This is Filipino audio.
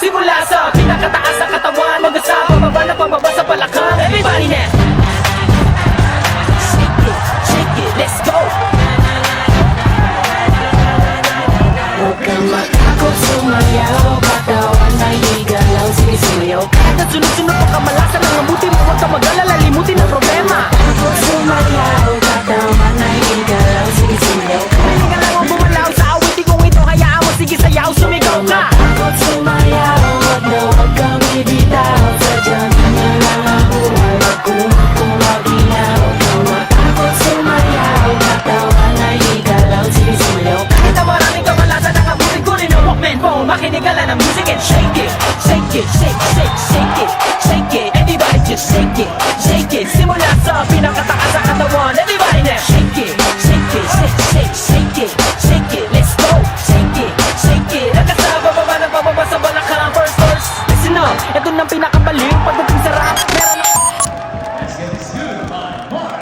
Simula sa pinakataas ng katawan Hanggang sa pababa na pababa sa balakang Everybody now Shake it, shake it, let's go. Huwag kang matakot sumayaw. Katawan ay igalaw Sinisiyaw ka Kahit na sunod-sunod pa kamalasan Ang abuti mo huwag ka mag-alala Limutin ang problema. Takot sumayaw Katawan ay igalaw Sinisiyaw ka Hindi ka lang ang bumalaw sa awitin kong ito Hayaan mo sige sayaw sumigaw ka. Takot sumayaw makinig ka lang ng music and shake it Shake it, shake, shake, shake it Shake it, everybody just shake it Shake it, simula sa pinakataas sa katawan Everybody now shake it Shake it, shake, shake, shake it Shake it, let's go Shake it, shake it. Ang kasama pa ba ng pababa sa balakang First verse, listen up Ito ng pinakabaling pagdating sa rap. Meron Let's get this good by Mark